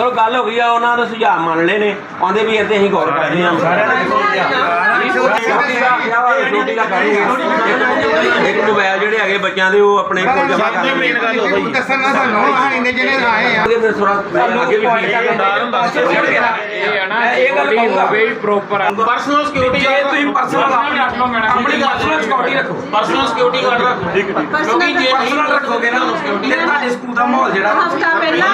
ਚਲੋ ਗੱਲ ਹੋ ਗਈ ਆ ਉਹਨਾਂ ਦੇ ਸੁਝਾਅ ਮੰਨ ਲਏ ਨੇ। ਆਂਦੇ ਵੀ ਇੱਥੇ ਅਸੀਂ ਗੌਰ ਕਰਦੇ ਹਾਂ। ਛੋਟੀ ਦਾ ਕਰਾਂਗੇ ਇੱਕ ਮੋਬਾਈਲ ਜਿਹੜੇ ਹੈਗੇ ਬੱਚਿਆਂ ਦੇ ਉਹ ਆਪਣੇ ਕੋਲ ਜਮਾ ਕਰ ਮੇਨ ਗੱਲ ਹੋ ਗਈ ਦੱਸਣਾ ਸਾਨੂੰ ਆਹ ਇੰਨੇ ਜਿਹੜੇ ਆਏ ਆ। ਅੱਗੇ ਫਿਰ ਥੋੜਾ ਅੱਗੇ ਵੀ ਠੀਕ ਇਹ ਹੈ ਨਾ ਇਹ ਗੱਲ ਕਹੂੰਗਾ। ਹੋਵੇ ਪ੍ਰੋਪਰ ਪਰਸਨਲ ਸਿਕਿਉਰਿਟੀ ਜੇ ਤੁਸੀਂ personal ਆਪਣੀ- ਆਪਣੀ personal security ਰੱਖੋ। ਪਰਸਨਲ ਸਿਕਿਉਰਿਟੀ ਗਾਰਡ ਰੱਖੋ ਠੀਕ ਹੈ ਕਿਉਂਕਿ ਜੇ ਪਰਸਨਲ ਰੱਖੋਗੇ ਨਾ ਤੇ ਤੁਹਾਡੇ ਸਕੂਲ ਦਾ ਮਾਹੌਲ ਜਿਹੜਾ ਹਫਤਾ ਪਹਿਲਾਂ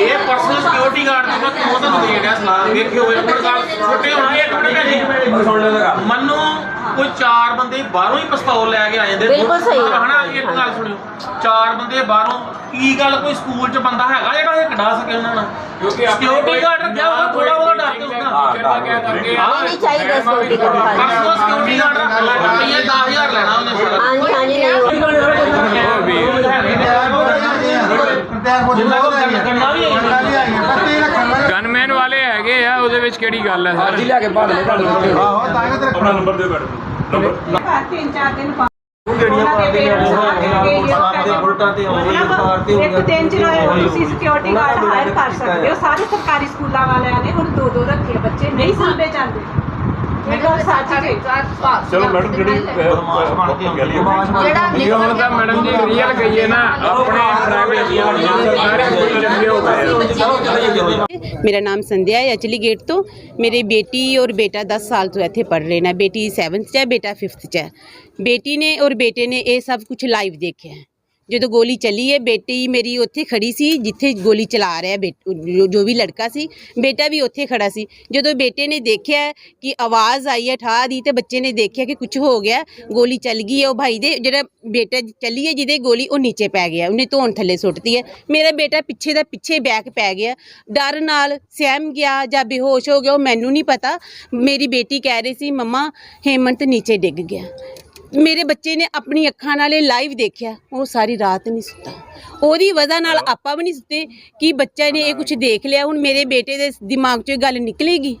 ਇਹ ਪਰਸਨਲ ਸਿਕਿਉਰਿਟੀ ਗਾਰਡ ਦੀ ਮੈਂ ਤੁਹਾਨੂੰ ਦੇ ਰਿਹਾ ਸਲਾਹ ਵੇਖਿਓ ਇੱਕ ਮਿੰਟ ਗੱਲ ਛੋਟੇ ਹੋਣਾ ਇੱਕ ਮਿੰਟ ਭਾਜੀ ਸੁਣ ਲੈ ਲਗਾ ਮੰਨੋ ਕੋਈ ਚਾਰ ਬੰਦੇ ਬਾਹਰੋਂ ਹੀ ਪਿਸਤੌਲ ਲੈ ਕੇ ਆ ਜਾਂਦੇ ਬਿਲਕੁਲ ਸਹੀ। ਹਨਾ ਇੱਕ ਗੱਲ ਸੁਣਿਓ। ਚਾਰ ਬੰਦੇ ਬਾਹਰੋਂ ਕੀ ਗੱਲ ਕੋਈ ਸਕੂਲ 'ਚ ਬੰਦਾ ਹੈਗਾ ਜਿਹੜਾ ਇਹ ਕਢਾ ਸਕੇ ਉਹਨਾਂ ਨਾਲ? ਕਿਉਂਕਿ ਸਿਕਿਉਰਿਟੀ ਗਾਰਡ ਰੱਖਿਆ ਹੋਇਆ ਥੋੜਾ ਬਹੁਤਾ ਡਰ ਤੇ ਹੁੰਦਾ। ਨਹੀਂ ਚਾਹੀਦਾ security guard। Personal security guard ਰੱਖ ਲਓ ਰੁਪਈਆ 10000 ਲੈਣਾ ਉਹਨੇ ਸਾਰਾ। ਹਾਂਜੀ ਹਾਂਜੀ ਨਹੀਂ ਗੰਨਾ ਵੀ। ਆਈ ਗਨਮੈਨ ਵਾਲੇ ਹੈਗੇ ਆ ਉਹਦੇ ਵਿੱਚ ਕਿਹੜੀ ਗੱਲ ਹੈ ਸਰ? ਲਿਆ ਕੇ ਬਾਹਰ ਲੈ ਆਹੋ ਤਾਂ ਹੀ ਤਾਂ ਆਪਣਾ ਨੰਬਰ ਦਿਓ ਮੈਡਮ ਨੰਬਰ ਤਿੰਨ ਚਾਰ ਦਿਨ ਬਾਅਦ ਜਿਹੜੀਆਂ ਪਾਰਟੀਆਂ ਨੇ ਬੁਲਟਾਂ ਤੇ ਇੱਕ ਦਿਨ ਚ ਨਾ ਤੁਸੀਂ ਸਿਕਿਉਰਿਟੀ ਗਾਰਡ ਹਾਇਰ ਕਰ ਸਕਦੇ ਹੋ ਸਾਰੇ ਸਰਕਾਰੀ ਸਕੂਲਾਂ ਵਾਲਿਆਂ ਨੇ ਹੁਣ ਦੋ ਦੋ ਰੱਖੇ ਬੱਚੇ ਨਹੀਂ ਸਾਂਭੇ ਜਾਂਦੇ। ਚਲੋ ਮੈਡਮ ਜਿਹੜੀ ਕਹਿ ਲਈਏ ਇਹ ਹੁਣ ਤਾਂ ਮੈਡਮ ਜੀ ਰੀਅਲ ਕਹੀਏ ਨਾ ਆਪਣੇ ਪ੍ਰਾਈਵੇਟ ਸਕੂਲ ਸਾਰੇ ਸਕੂਲ ਚੰਗੇ ਹੋ ਗਏ ਮੇਰਾ ਨਾਮ ਸੰਧਿਆ ਹੈ ਅਚਲੀ ਗੇਟ ਤੋਂ ਮੇਰੀ ਬੇਟੀ ਔਰ ਬੇਟਾ 10 ਸਾਲ ਤੋਂ ਇੱਥੇ ਪੜ੍ਹ ਰਹੇ ਨੇ ਬੇਟੀ 7th 'ਚ ਹੈ ਬੇਟਾ 5th 'ਚ ਹੈ ਬੇਟੀ ਨੇ ਔਰ ਬੇਟੇ ਜਦੋਂ ਗੋਲੀ ਚੱਲੀ ਹੈ, ਬੇਟੀ ਮੇਰੀ ਉੱਥੇ ਖੜੀ ਸੀ, ਜਿੱਥੇ ਗੋਲੀ ਚਲਾ ਰਿਹਾ ਬੇਟ- ਜੋ- ਵੀ ਲੜਕਾ ਸੀ, ਬੇਟਾ ਵੀ ਉੱਥੇ ਖੜਾ ਸੀ। ਜਦੋਂ ਬੇਟੇ ਨੇ ਦੇਖਿਆ ਕਿ ਆਵਾਜ਼ ਆਈ ਹੈ ਠਾ ਦੀ ਤੇ ਬੱਚੇ ਨੇ ਦੇਖਿਆ ਕਿ ਕੁਝ ਹੋ ਗਿਆ, ਗੋਲੀ ਚੱਲ ਗਈ ਹੈ, ਉਹ ਭਾਈ ਦੇ ਜਿਹੜਾ ਬੇਟਾ ਚੱਲੀ ਹੈ, ਜਿਹਦੇ ਗੋਲੀ ਉਹ ਨੀਚੇ ਪੈ ਗਿਆ, ਉਹਨੇ ਧੋਣ ਥੱਲੇ ਸੁੱਟਤੀ ਹੈ। ਮੇਰਾ ਬੇਟਾ ਪਿੱਛੇ ਦਾ ਪਿੱਛੇ ਬੈਕ ਪੈ ਗਿਆ। ਡਰ ਨਾਲ ਸਹਿਮ ਗਿਆ ਜਾਂ ਬੇਹੋਸ਼ ਹੋ ਗਿਆ, ਉਹ ਮੈਨੂੰ ਨਹੀਂ ਪਤਾ। ਮੇਰੀ ਬੇਟੀ ਕਹਿ ਰਹੀ ਸੀ, ਮੰਮਾ, ਹੇਮੰਤ ਨੀਚੇ ਡਿੱਗ ਗਿਆ। ਮੇਰੇ ਬੱਚੇ ਨੇ ਆਪਣੀ ਅੱਖਾਂ ਨਾਲ ਇਹ ਲਾਈਵ ਦੇਖਿਆ ਉਹ ਸਾਰੀ ਰਾਤ ਨਹੀਂ ਸੁੱਤਾ। ਉਹਦੀ ਵਜ੍ਹਾ ਨਾਲ ਆਪਾਂ ਵੀ ਨਹੀਂ ਸੁੱਤੇ ਕਿ ਬੱਚਾ ਨੇ ਇਹ ਕੁਝ ਦੇਖ ਲਿਆ ਹੁਣ ਮੇਰੇ ਬੇਟੇ ਦੇ ਦਿਮਾਗ 'ਚੋਂ ਇਹ ਗੱਲ ਨਿਕਲੇਗੀ।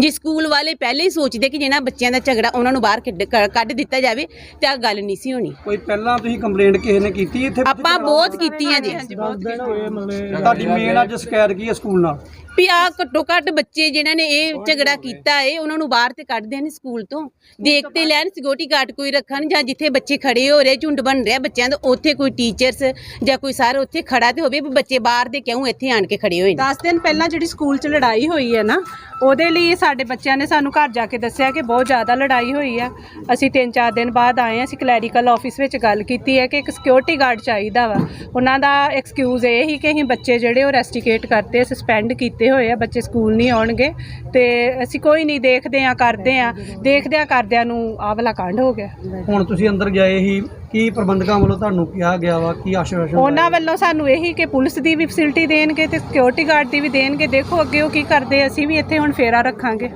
ਜੇ ਸਕੂਲ ਵਾਲੇ ਪਹਿਲੇ ਹੀ ਸੋਚਦੇ ਕਿ ਜਿਹਨਾਂ ਬੱਚਿਆਂ ਦਾ ਝਗੜਾ ਉਹਨਾਂ ਨੂੰ ਬਾਹਰ ਕੱਢ ਕ- ਕੱਢ ਦਿੱਤਾ ਜਾਵੇ ਤਾਂ ਆਹ ਗੱਲ ਨਹੀਂ ਸੀ ਹੋਣੀ। ਕੋਈ ਪਹਿਲਾਂ ਤੁਸੀਂ ਕੰਪਲੇਂਟ ਕਿਸੇ ਨੇ ਕੀਤੀ ਇੱਥੇ? ਆਪਾਂ ਬਹੁਤ ਕੀਤੀਆਂ ਜੀ। ਤੁਹਾਡੀ ਮੇਨ ਅੱਜ ਸ਼ਿਕਾਇਤ ਕੀ ਹੈ ਸਕੂਲ ਨਾਲ? ਵੀ ਆ ਘੱਟੋ ਘੱਟ ਬੱਚੇ ਜਿਨ੍ਹਾਂ ਨੇ ਇਹ ਝਗੜਾ ਕੀਤਾ ਏ ਉਹਨਾਂ ਨੂੰ ਬਾਹਰ ਤੇ ਕੱਢ ਦੇਣ ਸਕੂਲ ਤੋਂ। ਦੇਖ ਤੇ ਲੈਣ ਸਿਕਿਉਰਿਟੀ ਗਾਰਡ ਕੋਈ ਰੱਖਣ ਜਾਂ ਜਿੱਥੇ ਬੱਚੇ ਖੜੇ ਹੋ ਰਹੇ ਝੁੰਡ ਬਣ ਰਿਹਾ ਬੱਚਿਆਂ ਦਾ ਉੱਥੇ ਕੋਈ ਟੀਚਰਸ ਜਾਂ ਕੋਈ ਸਰ ਉੱਥੇ ਖੜਾ ਤੇ ਹੋਵੇ ਵੀ ਬੱਚੇ ਬਾਹਰ ਦੇ ਕਿਉਂ ਇੱਥੇ ਆਣ ਕੇ ਖੜੇ ਹੋਏ ਨੇ? 10 ਦਿਨ ਪਹਿਲਾਂ ਜਿਹੜੀ ਸਕੂਲ 'ਚ ਲੜਾਈ ਹੋਈ ਹੈ ਨਾ ਉਹਦੇ ਲਈ ਸਾਡੇ ਬੱਚਿਆਂ ਨੇ ਸਾਨੂੰ ਘਰ ਜਾ ਕੇ ਦੱਸਿਆ ਕਿ ਬਹੁਤ ਜ਼ਿਆਦਾ ਲੜਾਈ ਹੋਈ ਆ। ਅਸੀਂ 3-4 ਦਿਨ ਬਾਅਦ ਆਏ ਹਾਂ, ਅਸੀਂ ਕਲੈਰੀਕਲ ਆਫਿਸ ਵਿੱਚ ਗੱਲ ਕੀਤੀ ਹੈ ਕਿ ਇੱਕ ਸਿਕਿਉਰਿਟੀ ਗਾਰਡ ਚਾਹੀਦਾ ਵਾ। ਉਹਨਾਂ ਦਾ ਐਕਸਕਿਊਜ਼ ਇਹ ਹੀ ਕਿ ਅਸੀਂ ਬੱਚੇ ਜਿਹੜੇ ਉਹ ਰੈਸਟੀਕੇਟ ਕਰਤੇ ਸਸਪੈਂਡ ਕੀਤੇ ਹੋਏ ਆ, ਬੱਚੇ ਸਕੂਲ ਨਹੀਂ ਆਉਣਗੇ। ਤੇ ਅਸੀਂ ਕੋਈ ਨਹੀਂ ਦੇਖਦੇ ਆ ਕਰਦੇ ਆ ਦੇਖਦੇ ਆ ਕਰਦਿਆਂ ਨੂੰ ਆਹ ਵਾਲਾ ਕਾਂਡ ਹੋ ਗਿਆ। ਹੁਣ ਤੁਸੀਂ ਅੰਦਰ ਗਏ ਸੀ ਕੀ ਪ੍ਰਬੰਧਕਾਂ ਵੱਲੋਂ ਤੁਹਾਨੂੰ ਕਿਹਾ ਗਿਆ ਵਾ? ਕੀ ਆਸ਼ਵਾਸਨ ਉਹਨਾਂ ਵੱਲੋਂ ਸਾਨੂੰ ਇਹੀ ਕਿ ਪੁਲਿਸ ਦੀ ਵੀ ਫੈਸਿਲਿਟੀ ਦੇਣਗੇ ਤੇ ਸਿਕਿਉਰਿਟੀ ਗਾਰਡ ਦੀ ਵੀ ਦੇਣਗੇ। ਦੇਖੋ ਅੱਗੇ ਉਹ ਕੀ ਕਰਦੇ ਅਸੀਂ ਵੀ ਇੱਥੇ ਹੁਣ ਫੇਰਾ ਰੱਖਾਂਗੇ।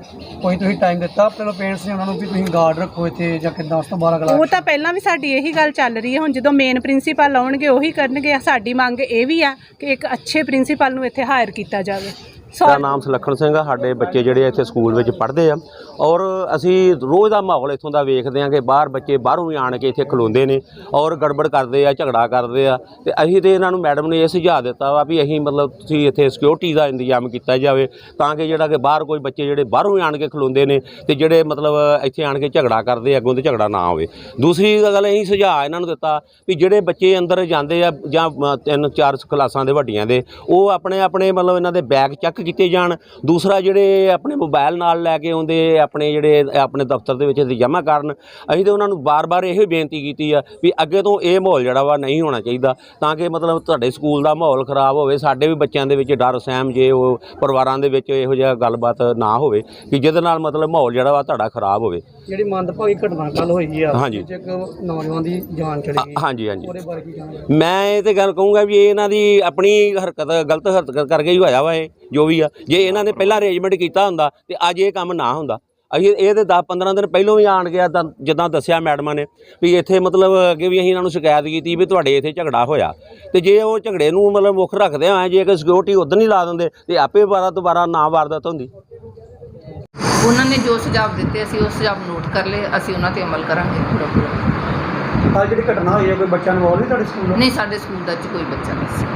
ਕੋਈ ਤੁਸੀਂ ਟਾਈਮ ਦਿੱਤਾ? ਆਪਣੇ ਪੇਰੈਂਟਸ ਨੇ ਉਹਨਾਂ ਨੂੰ ਵੀ ਤੁਸੀਂ ਗਾਰਡ ਰੱਖੋ ਇੱਥੇ ਜਾਂ ਕਿ 10 ਤੋਂ 12 ਉਹ ਕਲਾਸ ਤਾਂ ਪਹਿਲਾਂ ਵੀ ਸਾਡੀ ਇਹੀ ਗੱਲ ਚੱਲ ਰਹੀ ਹੈ। ਹੁਣ ਜਦੋਂ ਮੇਨ ਪ੍ਰਿੰਸੀਪਲ ਆਉਣਗੇ ਉਹੀ ਕਰਨਗੇ। ਸਾਡੀ ਮੰਗ ਇਹ ਵੀ ਆ ਕਿ ਇੱਕ ਅੱਛੇ ਪ੍ਰਿੰਸੀਪਲ ਨੂੰ ਇੱਥੇ ਹਾਇਰ ਕੀਤਾ ਜਾਵੇ। ਮੇਰਾ ਨਾਮ ਸੁਲੱਖਣ ਸਿੰਘ ਆ, ਸਾਡੇ ਬੱਚੇ ਜਿਹੜੇ ਇੱਥੇ ਸਕੂਲ ਵਿੱਚ ਪੜ੍ਹਦੇ ਆ। ਔਰ ਅਸੀਂ ਰੋਜ਼ ਦਾ ਮਾਹੌਲ ਇੱਥੋਂ ਦਾ ਵੇਖਦੇ ਆ ਕਿ ਬਾਹਰ ਬੱਚੇ ਬਾਹਰੋਂ ਵੀ ਆਣ ਕੇ ਇੱਥੇ ਖਲੋਂਦੇ ਨੇ ਔਰ ਗੜਬੜ ਕਰਦੇ ਆ, ਝਗੜਾ ਕਰਦੇ ਆ। ਤੇ ਅਸੀਂ ਤੇ ਇਹਨਾਂ ਨੂੰ ਮੈਡਮ ਨੇ ਇਹ ਸੁਝਾਅ ਦਿੱਤਾ ਵਾ ਵੀ ਅਸੀਂ ਮਤਲਬ ਤੁਸੀਂ ਇੱਥੇ ਸਿਕਿਉਰਿਟੀ ਦਾ ਇੰਤਜ਼ਾਮ ਕੀਤਾ ਜਾਵੇ ਤਾਂ ਕਿ ਜਿਹੜਾ ਕਿ ਬਾਹਰ ਕੋਈ ਬੱਚੇ ਜਿਹੜੇ ਬਾਹਰੋਂ ਵੀ ਆਣ ਕੇ ਖਲੋਂਦੇ ਨੇ ਤੇ ਜਿਹੜੇ ਮਤਲਬ ਇੱਥੇ ਆਣ ਕੇ ਝਗੜਾ ਕਰਦੇ ਅੱਗੋਂ ਤੇ ਝਗੜਾ ਨਾ ਹੋਵੇ। ਦੂਸਰੀ ਗੱਲ ਅਸੀਂ ਸੁਝਾਅ ਇਹਨਾਂ ਨੂੰ ਦਿੱਤਾ ਵੀ ਜਿਹੜੇ ਬੱਚੇ ਅੰਦਰ ਜਾਂਦੇ ਆ ਜਾਂ ਤਿੰਨ ਚਾਰ ਕਲਾਸਾਂ ਦੇ ਵੱਡੀਆਂ ਦੇ, ਉਹ ਆਪਣੇ ਆਪਣੇ ਮਤਲਬ ਇਹਨਾਂ ਦੇ ਬੈਗ ਚੈੱਕ ਕੀਤੇ ਜਾਣ ਦੂਸਰਾ ਜਿਹੜੇ ਆਪਣੇ ਮੋਬਾਈਲ ਨਾਲ ਲੈ ਕੇ ਆਉਂਦੇ ਆਪਣੇ ਜਿਹੜੇ ਆਪਣੇ ਦਫ਼ਤਰ ਦੇ ਵਿੱਚ ਜਮ੍ਹਾਂ ਕਰਨ ਅਸੀਂ ਤੇ ਉਹਨਾਂ ਨੂੰ ਬਾਰ-ਬਾਰ ਇਹੋ ਬੇਨਤੀ ਕੀਤੀ ਆ ਵੀ ਅੱਗੇ ਤੋਂ ਇਹ ਮਾਹੌਲ ਜਿਹੜਾ ਵਾ ਨਹੀਂ ਹੋਣਾ ਚਾਹੀਦਾ ਤਾਂ ਕਿ ਮਤਲਬ ਤੁਹਾਡੇ ਸਕੂਲ ਦਾ ਮਾਹੌਲ ਖਰਾਬ ਹੋਵੇ ਸਾਡੇ ਵੀ ਬੱਚਿਆਂ ਦੇ ਵਿੱਚ ਡਰ ਸਹਿਮ ਜੇ ਉਹ ਪਰਿਵਾਰਾਂ ਦੇ ਵਿੱਚ ਇਹੋ ਜਿਹਾ ਗੱਲਬਾਤ ਨਾ ਹੋਵੇ ਕਿ ਜਿਹਦੇ ਨਾਲ ਮਤਲਬ ਮਾਹੌਲ ਜਿਹੜਾ ਵਾ ਤੁਹਾਡਾ ਖਰਾਬ ਹੋਵੇ। ਜਿਹੜੀ ਮੰਦਭਾਗੀ ਘਟਨਾ ਕੱਲ ਹੋਈ ਆ ਹਾਂਜੀ। ਨੌਜਵਾਨ ਦੀ ਜਾਨ ਚਲੀ ਗਈ। ਹਾਂਜੀ ਹਾਂਜੀ। ਉਹਦੇ ਬਾਰੇ ਕੀ ਕਹਿਣਾ? ਮੈਂ ਇਹ ਤੇ ਗੱਲ ਕਹੂੰਗਾ ਵੀ ਇਹ ਇਹਨਾਂ ਦੀ ਆਪਣੀ ਹਰਕਤ ਗਲਤ ਹਰਕਤ ਕਰਕੇ ਹੀ ਹੋਇਆ ਵਾ ਇਹ। ਜੋ ਵੀ ਆ ਜੇ ਇਹਨਾਂ ਨੇ ਪਹਿਲਾਂ ਅਰੇਂਜਮੈਂਟ ਕੀਤਾ ਹੁੰਦਾ ਤੇ ਅੱਜ ਇਹ ਕੰਮ ਨਾ ਹੁੰਦਾ। ਅਸੀਂ ਇਹ ਤੇ 10 15 ਦਿਨ ਪਹਿਲਾਂ ਵੀ ਆਣ ਗਿਆ ਤਾਂ ਜਿੱਦਾਂ ਦੱਸਿਆ ਮੈਡਮਾਂ ਨੇ ਵੀ ਇੱਥੇ ਮਤਲਬ ਅੱਗੇ ਵੀ ਅਸੀਂ ਇਹਨਾਂ ਨੂੰ ਸ਼ਿਕਾਇਤ ਕੀਤੀ ਵੀ ਤੁਹਾਡੇ ਇੱਥੇ ਝਗੜਾ ਹੋਇਆ। ਤੇ ਜੇ ਉਹ ਝਗੜੇ ਨੂੰ ਮਤਲਬ ਮੁੱਖ ਰੱਖਦੇ ਹੋਏ ਜੇ ਕਿ ਸਿਕਿਉਰਿਟੀ ਉਦੋਂ ਨਹੀਂ ਲਾ ਦਿੰਦੇ ਤੇ ਆਪੇ ਵਾਰਾ ਦੁਬਾਰਾ ਨਾ ਵਾਰਦਾਤ ਹੁੰਦੀ। ਉਹਨਾਂ ਨੇ ਜੋ ਸੁਝਾਅ ਦਿੱਤੇ ਅਸੀਂ ਉਸ ਸੁਝਾਅ ਨੂੰ ਨੋਟ ਕਰ ਲਏ ਅਸੀਂ ਉਹਨਾਂ ਤੇ ਅਮਲ ਕਰਾਂਗੇ। ਪੂਰਾ ਪੂਰਾ ਆ ਜਿਹੜੀ ਘਟਨਾ ਹੋਈ ਹੈ ਕੋਈ ਬੱਚਾ ਇਨਵੋਲਵ ਨਹੀਂ ਤੁਹਾਡੇ ਸਕੂਲ ਨਹੀਂ ਸਾਡੇ ਸਕੂਲ ਦਾ ਚ ਕੋਈ ਬੱਚਾ ਨਹੀਂ ਸੀ।